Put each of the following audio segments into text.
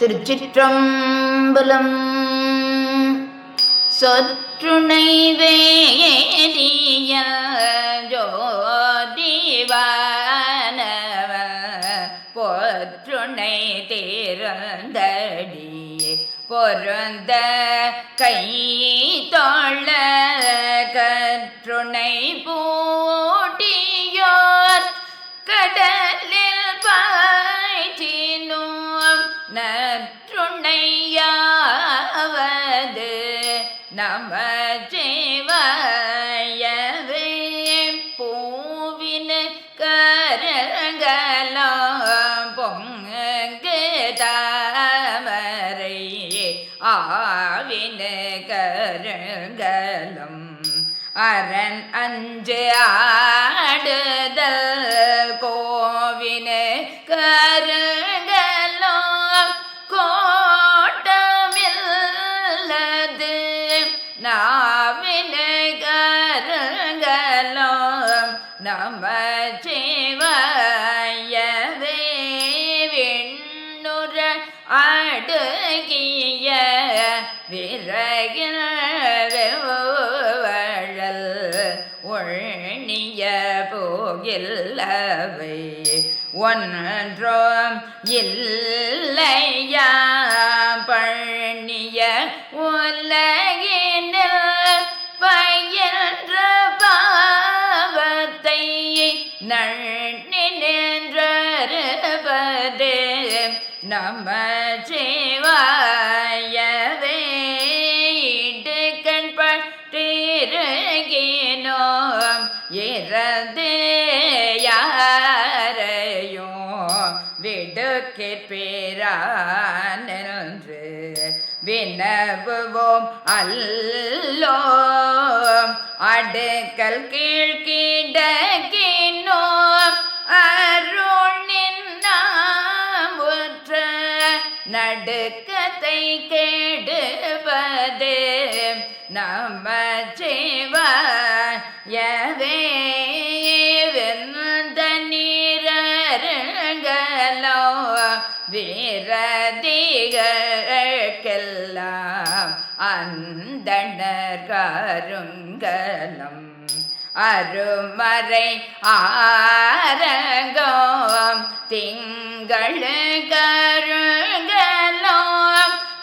திருச்சிற்றம்பலம். சொற்றுணை வேதிய ஜோதிவானவ பொற்றுணை தேர்ந்தடியே. பொருந்த கை தொழ கற்றுணை பூட்டியோர் நம ஜீவயவே பூவின் கரங்கலாம் பொங்கு தாமரை ஆவின கரங்கலம் அரண் அஞ்சு ஆடுதல் கருங்கலம் நம ஜீவயவே அடுகிய விறகில் வெவ்வழல் ஒழிய போகில்லவை. ஒன்றோம் இல்லையா நம ஜீவாயவே கண் பட்டிருகினோம் இறந்து யாரையும் விடுக்கிற்பிரானென்று வினவுவோம் அல்லோ அடுக்கல் கீழ்கிடக்கினோம் நடுக்கத்தை கேடுபது நம்ம ஜீவயவே வெந்த நீரருங்கலோ வீரதிகழ்க்கெல்லாம் அந்தனர் கருங்கலம். அருமறை ஆரங்கோம் திங்கள் கருங்கலோம்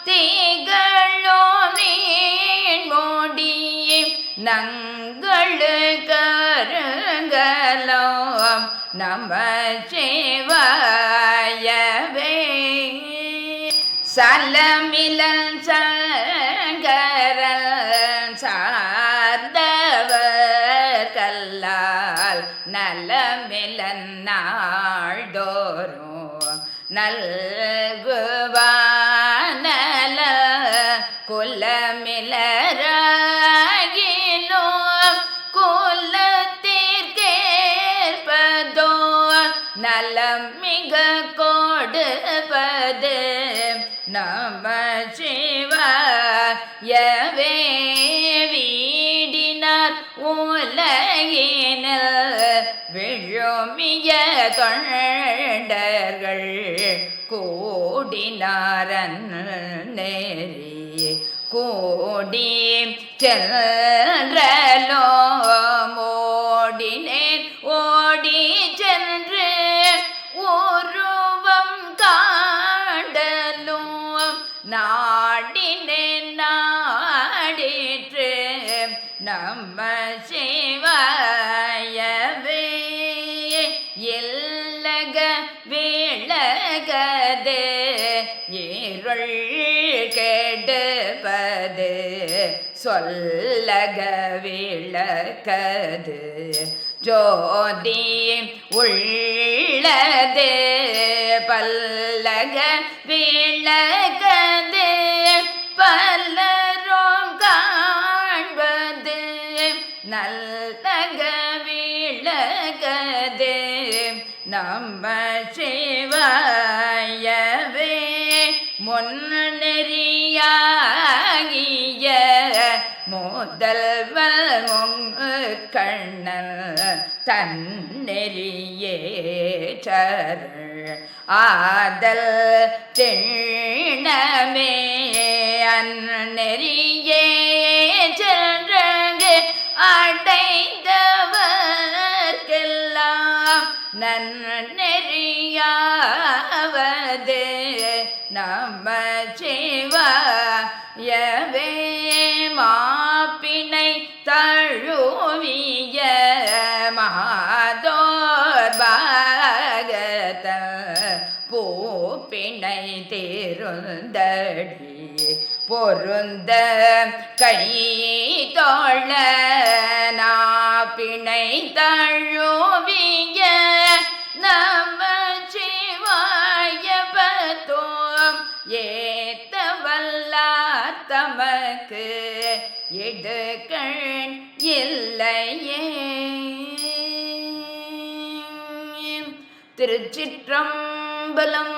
தீகளோ நீன் நங்கள் கருங்கலோம் நம சிவாயவே. சலமிலன் சங்கரல் சா நலமிலன் நாள்தோறும் நல்குவானல குலமிலராகிலோ குலத்திற்கேற்பதோ நலம் மிக கொடுப்பது நம சிவாயவே. வீடினார் விழுமிய தொண்டர்கள் கூடினாரன் நேரி. கூடி சென்றலோ மோடினேன் ஓடி சென்று உருவம் காண்டலும் நாடினேன் நாடிற்று நம்ம சிவாயவே எல்லக வேளகது இருள் கெடுபது. சொல்லக விளக்கது ஜோதி உள்ளது. பல்லக விளக்கது பல்லரும் காண்பது. நல்ல நம்ம சிவாயவே முன்னெறியாகிய முதல்வல் முங்கு கண்ணன் தன்னெறியே ஆதல் திண்ணமே அந்நெறியே சென்றங்கு அடைந்தவர் நன்னெறியாவது நம்ம சிவாயவே மாப்பினை தழுவிய மாதோர் பாகத பூப்பினை தேருந்தடி பொருந்த கை தோழ நாப்பினை தழுவிய எனக்கு எடுக்கள் இல்லையே. திருச்சிற்றம்பலம்